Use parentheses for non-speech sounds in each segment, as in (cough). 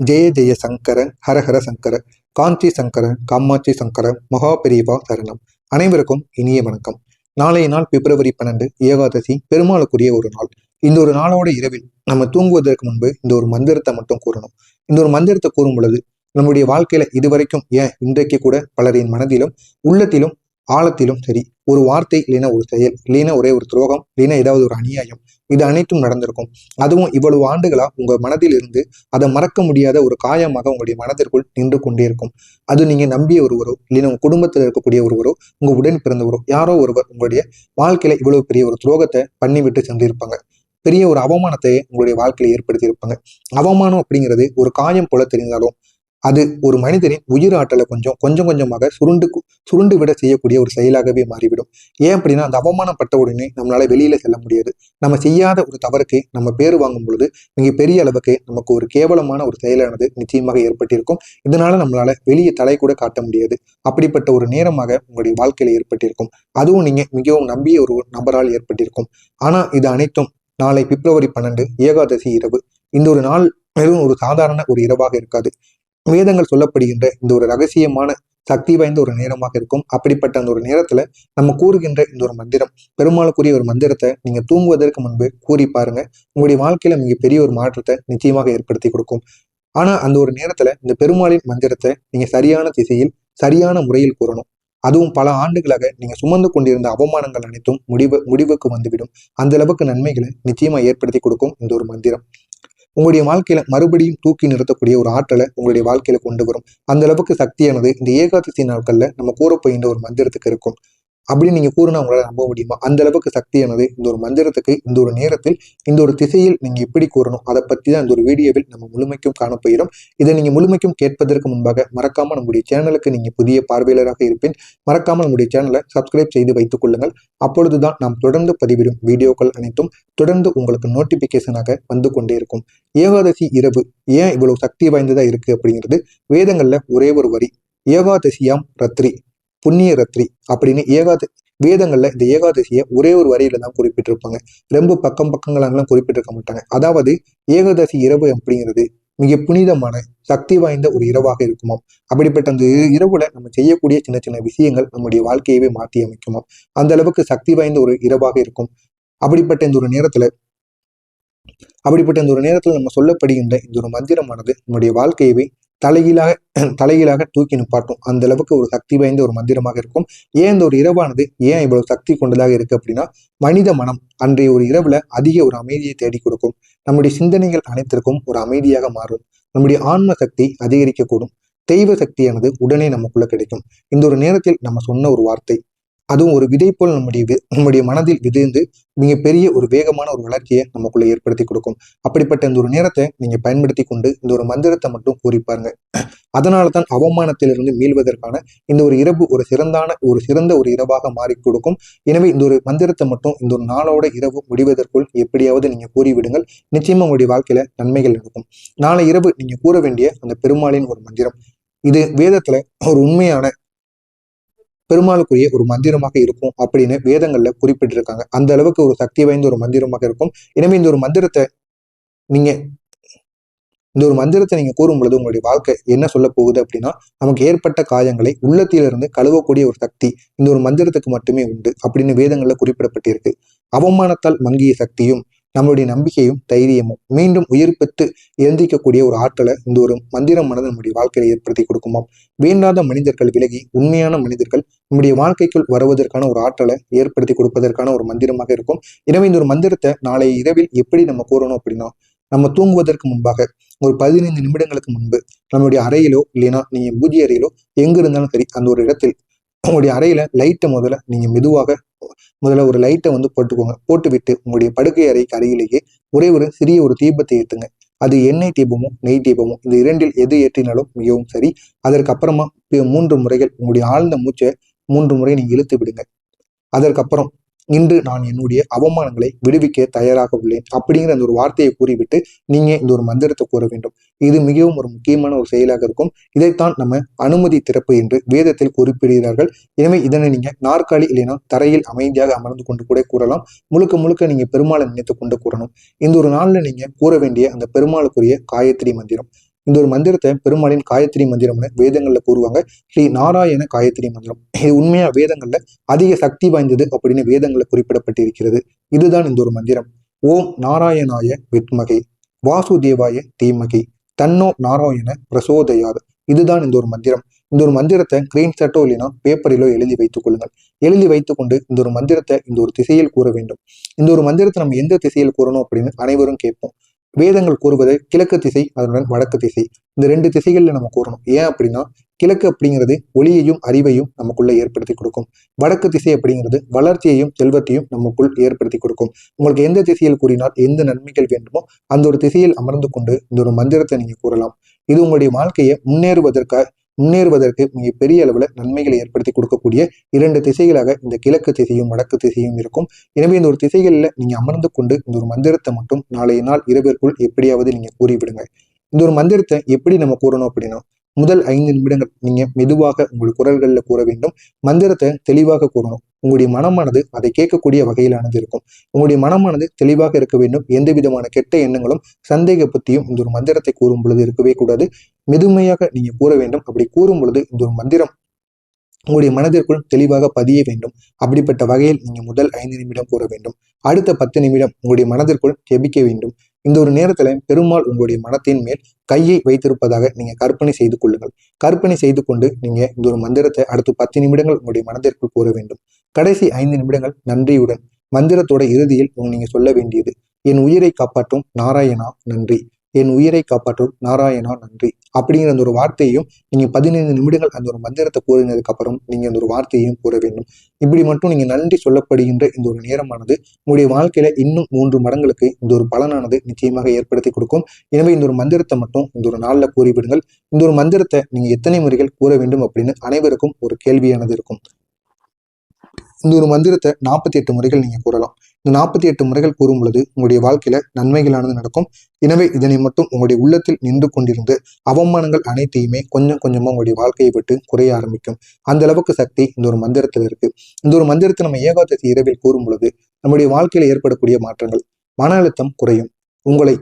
ஜெய ஜெய சங்கர ஹரஹர சங்கர காஞ்சி சங்கர காமாட்சி சங்கர மகா பெரியவா சரணம். அனைவருக்கும் இனிய வணக்கம். நாளைய நாள் பிப்ரவரி பன்னெண்டு ஏகாதசி பெருமாளுக்குரிய ஒரு நாள். இந்த ஒரு நாளோட இரவில் நம்ம தூங்குவதற்கு முன்பு இந்த ஒரு மந்திரத்தை மட்டும் கூறணும். இந்த ஒரு மந்திரத்தை கூறும் பொழுது நம்முடைய வாழ்க்கையில இதுவரைக்கும் ஏன் இன்றைக்கு கூட பலரின் மனதிலும் உள்ளத்திலும் ஆழத்திலும் சரி ஒரு வார்த்தை இல்லைன்னா ஒரு செயல் இல்லைன்னா ஒரே ஒரு துரோகம் இல்லைன்னா ஏதாவது ஒரு அநியாயம் இது அனைத்தும் நடந்திருக்கும். அதுவும் இவ்வளவு ஆண்டுகளா உங்க மனதில் இருந்து அதை மறக்க முடியாத ஒரு காயமாக உங்களுடைய மனதிற்குள் நின்று கொண்டே இருக்கும். அது நீங்க நம்பிய ஒருவரோ இல்லைன்னா உங்க குடும்பத்தில் இருக்கக்கூடிய ஒருவரோ உங்க உடன் பிறந்தவரோ யாரோ ஒருவர் உங்களுடைய வாழ்க்கையில இவ்வளவு பெரிய ஒரு துரோகத்தை பண்ணிவிட்டு சென்றிருப்பாங்க. பெரிய ஒரு அவமானத்தை உங்களுடைய வாழ்க்கையில ஏற்படுத்தி இருப்பாங்க அவமானம் அப்படிங்கிறது ஒரு காயம் போல தெரிந்தாலும் அது ஒரு மனிதனின் உயிர் ஆற்றலை கொஞ்சம் கொஞ்சம் கொஞ்சமாக சுருண்டு சுருண்டு விட செய்யக்கூடிய ஒரு செயலாகவே மாறிவிடும். ஏன் அப்படின்னா அந்த அவமானப்பட்ட உடனே நம்மளால வெளியில செல்ல முடியாது. நம்ம செய்யாத ஒரு தவறுக்கு நம்ம பேர் வாங்கும் பொழுது மிக பெரிய அளவுக்கு நமக்கு ஒரு கேவலமான ஒரு செயலானது நிச்சயமாக ஏற்பட்டிருக்கும். இதனால நம்மளால வெளியே தலை கூட காட்ட முடியாது. அப்படிப்பட்ட ஒரு நேரமாக உங்களுடைய வாழ்க்கையில ஏற்பட்டிருக்கும். அதுவும் நீங்க மிகவும் நம்பிய ஒரு நபரால் ஏற்பட்டிருக்கும். ஆனா இது அனைத்தும் நாளை பிப்ரவரி பன்னெண்டு ஏகாதசி இரவு. இந்த ஒரு நாள் வெறும் ஒரு சாதாரண ஒரு இரவாக இருக்காது. வேதங்கள் சொல்லப்படுகின்ற இந்த ஒரு ரகசியமான சக்தி வாய்ந்த ஒரு நேரமாக இருக்கும். அப்படிப்பட்ட அந்த ஒரு நேரத்துல நம்ம கூறுகின்ற இந்த ஒரு மந்திரம் பெருமாளுக்குரிய ஒரு மந்திரத்தை நீங்க தூங்குவதற்கு முன்பு கூறி பாருங்க. உங்களுடைய வாழ்க்கையில மிக பெரிய ஒரு மாற்றத்தை நிச்சயமாக ஏற்படுத்தி கொடுக்கும். ஆனா அந்த ஒரு நேரத்துல இந்த பெருமாளின் மந்திரத்தை நீங்க சரியான திசையில் சரியான முறையில் கூறணும். அதுவும் பல ஆண்டுகளாக நீங்க சுமந்து கொண்டிருந்த அவமானங்கள் அனைத்தும் முடிவு முடிவுக்கு வந்துவிடும். அந்த அளவுக்கு நன்மைகளை நிச்சயமா ஏற்படுத்தி கொடுக்கும் இந்த ஒரு மந்திரம். உங்களுடைய வாழ்க்கையில மறுபடியும் தூக்கி நிறுத்தக்கூடிய ஒரு ஆற்றலை உங்களுடைய வாழ்க்கையில கொண்டு வரும். அந்த அளவுக்கு சக்தியானது இந்த ஏகாதசி நாட்கள்ல நம்ம கூறப்போகின்ற ஒரு மந்திரத்துக்கு இருக்கும். அப்படி நீங்க கூறினா உங்களால் நம்ப முடியுமா? அந்த அளவுக்கு சக்தியானது இந்த ஒரு மந்திரத்துக்கு இந்த ஒரு நேரத்தில் இந்த ஒரு திசையில் நீங்க எப்படி கூறணும்? அதை பத்தி தான் இந்த ஒரு வீடியோவில் நம்ம முழுமைக்கும் காணப்போகிறோம் இதை நீங்க முழுமைக்கும் கேட்பதற்கு முன்பாக மறக்காம நம்முடைய சேனலுக்கு நீங்க புதிய பார்வையாளராக இருப்பேன். மறக்காம நம்முடைய சேனலை சப்ஸ்கிரைப் செய்து வைத்துக் கொள்ளுங்கள். அப்பொழுதுதான் நாம் தொடர்ந்து பதிவிடும் வீடியோக்கள் அனைத்தும் தொடர்ந்து உங்களுக்கு நோட்டிபிகேஷனாக வந்து கொண்டே இருக்கும். ஏகாதசி இரவு ஏன் இவ்வளவு சக்தி வாய்ந்ததா இருக்கு அப்படிங்கிறது வேதங்கள்ல ஒரே ஒரு வரி. ஏகாதசியாம் ரத்ரி. புண்ணிய ரத்ரி அப்படின்னு ஏகாத வேதங்கள்ல இந்த ஏகாதசியை ஒரே ஒரு வரியில தான் குறிப்பிட்டிருப்பாங்க. ரொம்ப பக்கம் பக்கங்களெல்லாம் குறிப்பிட்டிருக்க மாட்டாங்க. அதாவது ஏகாதசி இரவு அப்படிங்கிறது மிக புனிதமான சக்தி வாய்ந்த ஒரு இரவாக இருக்குமாம். அப்படிப்பட்ட அந்த இரவுல நம்ம செய்யக்கூடிய சின்ன சின்ன விஷயங்கள் நம்முடைய வாழ்க்கையவே மாற்றி அமைக்குமாம். அந்த அளவுக்கு சக்தி வாய்ந்த ஒரு இரவாக இருக்கும். அப்படிப்பட்ட இந்த ஒரு நேரத்துல அப்படிப்பட்ட இந்த ஒரு நேரத்துல நம்ம சொல்லப்படுகின்ற இந்த ஒரு மந்திரமானது நம்முடைய வாழ்க்கையவே தலைகீழாக (clears throat) தலைகீழாக தூக்கி நிப்பாட்டும். அந்த அளவுக்கு ஒரு சக்தி வாய்ந்த ஒரு மந்திரமாக இருக்கும். ஏன் இந்த ஒரு இரவானது? ஏன் இவ்வளவு சக்தி கொண்டதாக இருக்கு அப்படின்னா மனித மனம் அன்றைய ஒரு இரவுல அதிக ஒரு அமைதியை தேடி கொடுக்கும். நம்முடைய சிந்தனைகள் அனைத்திற்கும் ஒரு அமைதியாக மாறும். நம்முடைய ஆன்ம சக்தி அதிகரிக்கக்கூடும். தெய்வ சக்தியானது உடனே நமக்குள்ள கிடைக்கும். இந்த ஒரு நேரத்தில் நம்ம சொன்ன ஒரு வார்த்தை அதுவும் ஒரு விதை போல் நம்முடைய நம்முடைய மனதில் விதைந்து மிகப்பெரிய ஒரு வேகமான ஒரு வளர்ச்சியை நமக்குள்ள ஏற்படுத்தி கொடுக்கும். அப்படிப்பட்ட இந்த ஒரு நேரத்தை நீங்க பயன்படுத்தி கொண்டு இந்த ஒரு மந்திரத்தை மட்டும் கூறி பாருங்க. அதனால தான் அவமானத்திலிருந்து மீள்வதற்கான இந்த ஒரு இரவு ஒரு சிறந்தான ஒரு சிறந்த ஒரு இரவாக மாறி கொடுக்கும். எனவே இந்த ஒரு மந்திரத்தை மட்டும் இந்த ஒரு நாளோட இரவு முடிவதற்குள் எப்படியாவது நீங்க கூறிவிடுங்கள் நிச்சயமா உங்களுடைய வாழ்க்கையில நன்மைகள் இருக்கும் நாளை இரவு நீங்க கூற வேண்டிய அந்த பெருமாளின் ஒரு மந்திரம். இது வேதத்துல ஒரு உண்மையான பெருமாளுக்குரிய ஒரு மந்திரமாக இருக்கும் அப்படின்னு வேதங்கள்ல குறிப்பிட்டிருக்காங்க. அந்த அளவுக்கு ஒரு சக்தி வாய்ந்த ஒரு மந்திரமாக இருக்கும். எனவே இந்த ஒரு மந்திரத்தை நீங்க இந்த ஒரு மந்திரத்தை நீங்க கூறும் பொழுது உங்களுடைய வாழ்க்கை என்ன சொல்ல போகுது அப்படின்னா நமக்கு ஏற்பட்ட காயங்களை உள்ளத்திலிருந்து கழுவக்கூடிய ஒரு சக்தி இந்த ஒரு மந்திரத்துக்கு மட்டுமே உண்டு அப்படின்னு வேதங்கள்ல குறிப்பிடப்பட்டிருக்கு. அவமானத்தால் மங்கிய சக்தியும் நம்மளுடைய நம்பிக்கையும் தைரியமும் மீண்டும் உயிர் பெற்று எந்திக்கக்கூடிய ஒரு ஆற்றலை இந்த ஒரு மந்திரமானது நம்முடைய வாழ்க்கையில ஏற்படுத்தி கொடுக்குமாம். வேண்டாத மனிதர்கள் விலகி உண்மையான மனிதர்கள் நம்முடைய வாழ்க்கைக்குள் வருவதற்கான ஒரு ஆற்றலை ஏற்படுத்தி கொடுப்பதற்கான ஒரு மந்திரமாக இருக்கும். எனவே இந்த ஒரு மந்திரத்தை நாளை இரவில் எப்படி நம்ம கூறணும் அப்படின்னா நம்ம தூங்குவதற்கு முன்பாக ஒரு பதினைந்து நிமிடங்களுக்கு முன்பு நம்மளுடைய அறையிலோ இல்லைன்னா நீங்க பூஜை அறையிலோ எங்க இருந்தாலும் சரி அந்த ஒரு இடத்தில் உங்களுடைய அறையில லைட்டை முதல்ல நீங்க மெதுவாக முதல்ல ஒரு லைட்டை வந்து போட்டுக்கோங்க. போட்டுவிட்டு உங்களுடைய படுக்கை அறைக்கு அருகிலேயே ஒரே ஒரு சிறிய ஒரு தீபத்தை ஏற்றுங்க அது எண்ணெய் தீபமும் நெய் தீபமும் இந்த இரண்டில் எது ஏற்றினாலும் மிகவும் சரி. அதற்கப்புறமா மூன்று முறைகள் உங்களுடைய ஆழ்ந்த மூச்சை மூன்று முறை நீங்க இழுத்து விடுங்க. அதற்கப்புறம் இன்று நான் என்னுடைய அவமானங்களை விடுவிக்க தயாராக உள்ளேன் அப்படிங்கிற அந்த ஒரு வார்த்தையை கூறிவிட்டு நீங்க இந்த ஒரு மந்திரத்தை கூற வேண்டும். இது மிகவும் ஒரு முக்கியமான ஒரு செயலாக இருக்கும். இதைத்தான் நம்ம அனுமதி திறப்பு என்று வேதத்தில் குறிப்பிடுகிறார்கள். எனவே இதனை நீங்க நாற்காலி இல்லைனா தரையில் அமைதியாக அமர்ந்து கொண்டு கூட கூறலாம். முழுக்க முழுக்க நீங்க பெருமாளை நினைத்து கொண்டு கூறணும். இந்த ஒரு நாளில் நீங்க கூற வேண்டிய அந்த பெருமாளுக்குரிய காயத்ரி மந்திரம். இந்த ஒரு மந்திரத்தை பெருமாளின் காயத்ரி மந்திரம்னு வேதங்களில் கூறுவாங்க. ஸ்ரீ நாராயண காயத்ரி மந்திரம். இது உண்மையா வேதங்களில் அதிக சக்தி வாய்ந்தது அப்படின்னு வேதங்களில் குறிப்பிடப்பட்டிருக்கிறது. இதுதான் இந்த ஒரு மந்திரம். ஓம் நாராயணாய வித்மகை வாசுதேவாய தீமகி தன்னோ நாராயண பிரசோதயாது. இதுதான் இந்த ஒரு மந்திரம். இந்த ஒரு மந்திரத்தை ஸ்கிரீன்ஷாட்டோ இல்லைன்னா பேப்பரிலோ எழுதி வைத்துக் கொள்ளுங்கள். எழுதி வைத்துக்கொண்டு இந்த ஒரு மந்திரத்தை இந்த ஒரு திசையில் கூற வேண்டும். இந்த ஒரு மந்திரத்தை நம்ம எந்த திசையில் கூறணும் அப்படின்னு அனைவரும் கேட்போம். வேதங்கள் கூறுவது கிழக்கு திசை அதனுடன் வடக்கு திசை. இந்த ரெண்டு திசைகளில் நம்ம கூறணும். ஏன் அப்படின்னா கிழக்கு அப்படிங்கிறது ஒளியையும் அறிவையும் நமக்குள்ளே ஏற்படுத்தி கொடுக்கும். வடக்கு திசை அப்படிங்கிறது வளர்ச்சியையும் செல்வத்தையும் நமக்குள் ஏற்படுத்தி கொடுக்கும். உங்களுக்கு எந்த திசையில் கூறினால் எந்த நன்மைகள் வேண்டுமோ அந்த ஒரு திசையில் அமர்ந்து கொண்டு இந்த ஒரு மந்திரத்தை நீங்கள் கூறலாம். இது உங்களுடைய வாழ்க்கையை முன்னேறுவதற்காக முன்னேறுவதற்கு மிக பெரிய அளவுல நன்மைகளை ஏற்படுத்தி கொடுக்கக்கூடிய இரண்டு திசைகளாக இந்த கிழக்கு திசையும் வடக்கு திசையும் இருக்கும். எனவே இந்த ஒரு திசைகளில் நீங்க அமர்ந்து கொண்டு இந்த ஒரு மந்திரத்தை மட்டும் நாளைய நாள் இரவிற்குள் எப்படியாவது நீங்க கூறிவிடுங்க இந்த ஒரு மந்திரத்தை எப்படி நம்ம கூறணும் அப்படின்னா முதல் ஐந்து நிமிடங்கள் நீங்க மெதுவாக உங்கள் குரல்கள்ல கூற வேண்டும். மந்திரத்தை தெளிவாக கூறணும். உங்களுடைய மனமானது அதை கேட்கக்கூடிய வகையிலானது இருக்கும். உங்களுடைய மனமானது தெளிவாக இருக்க வேண்டும். எந்த விதமான கெட்ட எண்ணங்களும் சந்தேக பத்தியும் இந்த ஒரு மந்திரத்தை கூறும் பொழுது இருக்கவே கூடாது. மெதுமையாக நீங்க கூற வேண்டும். அப்படி கூறும் பொழுது இந்த ஒரு மந்திரம் உங்களுடைய மனதிற்குள் தெளிவாக பதிய வேண்டும். அப்படிப்பட்ட வகையில் நீங்க முதல் ஐந்து நிமிடம் கூற வேண்டும். அடுத்த பத்து நிமிடம் உங்களுடைய மனதிற்குள் ஜெபிக்க வேண்டும். இந்த ஒரு நேரத்துல பெருமாள் உங்களுடைய மனத்தின் மேல் கையை வைத்திருப்பதாக நீங்க கற்பனை செய்து கொள்ளுங்கள். கற்பனை செய்து கொண்டு நீங்க இந்த ஒரு மந்திரத்தை அடுத்து பத்து நிமிடங்கள் உங்களுடைய மனதிற்குள் கூற வேண்டும். கடைசி ஐந்து நிமிடங்கள் நன்றியுடன் மந்திரத்தோட இறுதியில் நீங்க சொல்ல வேண்டியது என் உயிரை காப்பாற்றும் நாராயணா நன்றி என் உயிரை காப்பாற்றும் நாராயணா நன்றி அப்படிங்கிற அந்த ஒரு வார்த்தையும் நீங்க பதினைந்து நிமிடங்கள் அந்த ஒரு மந்திரத்தை கூறினதுக்கு அப்புறம் நீங்க அந்த ஒரு வார்த்தையையும் கூற வேண்டும். இப்படி மட்டும் நீங்க நன்றி சொல்லப்படுகின்ற இந்த ஒரு நேரமானது உங்களுடைய வாழ்க்கையில இன்னும் மூன்று மடங்களுக்கு இந்த ஒரு பலனானது நிச்சயமாக ஏற்படுத்தி கொடுக்கும். எனவே இந்த ஒரு மந்திரத்தை மட்டும் இந்த ஒரு நாள்ல கூறிவிடுங்கள். இந்த ஒரு மந்திரத்தை நீங்க எத்தனை முறைகள் கூற வேண்டும் அப்படின்னு அனைவருக்கும் ஒரு கேள்வியானது இருக்கும். இந்த ஒரு மந்திரத்தை நாற்பத்தி எட்டு முறைகள் நீங்க கூறலாம். இந்த நாற்பத்தி எட்டு முறைகள் கூறும் பொழுது உங்களுடைய வாழ்க்கையில நன்மைகளானது நடக்கும். எனவே இதனை மட்டும் உங்களுடைய உள்ளத்தில் நின்று கொண்டிருந்து அவமானங்கள் அனைத்தையுமே கொஞ்சம் கொஞ்சமா உங்களுடைய வாழ்க்கையை விட்டு குறைய ஆரம்பிக்கும். அந்த அளவுக்கு சக்தி இந்த ஒரு மந்திரத்தில் இருக்கு. இந்த ஒரு மந்திரத்தை நம்ம ஏகாதசி இரவில் கூறும் பொழுது நம்முடைய வாழ்க்கையில ஏற்படக்கூடிய மாற்றங்கள் மன அழுத்தம் குறையும். உங்களை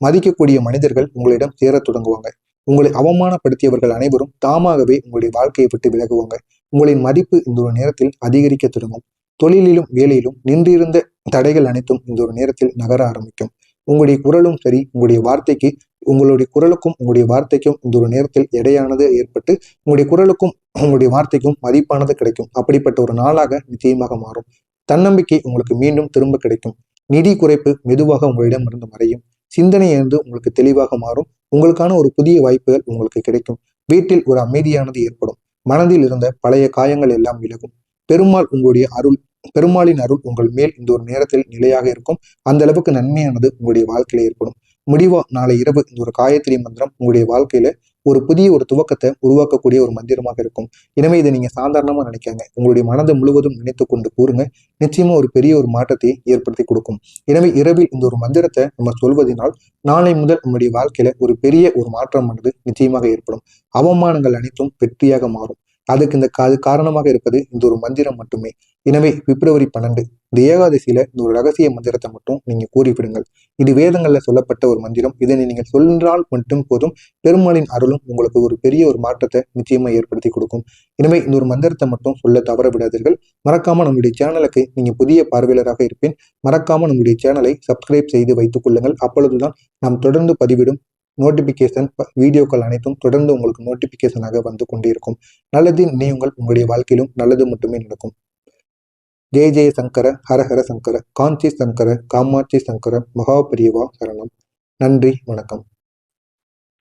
மதிக்கக்கூடிய மனிதர்கள் உங்களிடம் சேரத் தொடங்குவாங்க. உங்களை அவமானப்படுத்தியவர்கள் அனைவரும் தாமாகவே உங்களுடைய வாழ்க்கையை விட்டு விலகுவாங்க. உங்களின் மதிப்பு இந்த ஒரு நேரத்தில் அதிகரிக்க தொடங்கும். தொழிலிலும் வேலையிலும் நின்றிருந்த தடைகள் அனைத்தும் இந்த ஒரு நேரத்தில் நகர ஆரம்பிக்கும். உங்களுடைய குரலும் சரி உங்களுடைய வார்த்தைக்கு உங்களுடைய குரலுக்கும் உங்களுடைய வார்த்தைக்கும் இந்த ஒரு நேரத்தில் எடையானது ஏற்பட்டு உங்களுடைய குரலுக்கும் உங்களுடைய வார்த்தைக்கும் மதிப்பானது கிடைக்கும். அப்படிப்பட்ட ஒரு நாளாக நிச்சயமாக மாறும். தன்னம்பிக்கை உங்களுக்கு மீண்டும் திரும்ப கிடைக்கும். நிதி குறைப்பு மெதுவாக உங்களிடம் இருந்து மறையும். சிந்தனை இருந்து உங்களுக்கு தெளிவாக மாறும். உங்களுக்கான ஒரு புதிய வாய்ப்புகள் உங்களுக்கு கிடைக்கும். வீட்டில் ஒரு அமைதியானது ஏற்படும். மனதில் இருந்த பழைய காயங்கள் எல்லாம் விலகும். பெருமாள் உங்களுடைய அருள் பெருமாளின் அருள் உங்கள் மேல் இந்த ஒரு நேரத்தில் நிலையாக இருக்கும். அந்த அளவுக்கு நன்மையானது உங்களுடைய வாழ்க்கையில ஏற்படும். முடிவா நாளை இரவு இந்த ஒரு காயத்ரி மந்திரம் உங்களுடைய வாழ்க்கையில ஒரு புதிய ஒரு துவக்கத்தை உருவாக்கக்கூடிய ஒரு மந்திரமாக இருக்கும். எனவே இதை நீங்க சாதாரணமா நினைக்காங்க உங்களுடைய மனதை முழுவதும் நினைத்து கொண்டு கூறுங்க. நிச்சயமா ஒரு பெரிய ஒரு மாற்றத்தை ஏற்படுத்தி கொடுக்கும். எனவே இரவில் இந்த ஒரு மந்திரத்தை நம்ம சொல்வதனால் நாளை முதல் நம்முடைய வாழ்க்கையில ஒரு பெரிய ஒரு மாற்றமானது நிச்சயமாக ஏற்படும். அவமானங்கள் அனைத்தும் வெற்றியாக மாறும். அதுக்கு இந்த அது காரணமாக இருப்பது இந்த ஒரு மந்திரம் மட்டுமே. எனவே பிப்ரவரி பன்னெண்டு இந்த ஏகாதசியில இந்த ஒரு ரகசிய மந்திரத்தை மட்டும் நீங்க கூறிவிடுங்கள். இது வேதங்கள்ல சொல்லப்பட்ட ஒரு மந்திரம். இதனை நீங்க சொன்னால் மட்டும் போதும். பெருமாளின் அருளும் உங்களுக்கு ஒரு பெரிய ஒரு மாற்றத்தை நிச்சயமா ஏற்படுத்தி கொடுக்கும். எனவே இந்த ஒரு மந்திரத்தை மட்டும் சொல்ல தவற விடாதீர்கள். மறக்காம நம்முடைய சேனலுக்கு நீங்க புதிய பார்வையாளராக இருப்பேன். மறக்காம நம்முடைய சேனலை சப்ஸ்கிரைப் செய்து வைத்துக் கொள்ளுங்கள். அப்பொழுதுதான் நாம் தொடர்ந்து பதிவிடும் நோட்டிபிகேஷன் வீடியோக்கள் அனைத்தும் தொடர்ந்து உங்களுக்கு நோட்டிபிகேஷனாக வந்து கொண்டே இருக்கும். நல்லது நினைவுங்கள். உங்களுடைய வாழ்க்கையிலும் நல்லது மட்டுமே நடக்கும். ஜெய ஜெய சங்கர ஹரஹர சங்கர காஞ்சி சங்கர காமாட்சி சங்கர மகாபிரியவா சரணம். நன்றி வணக்கம்.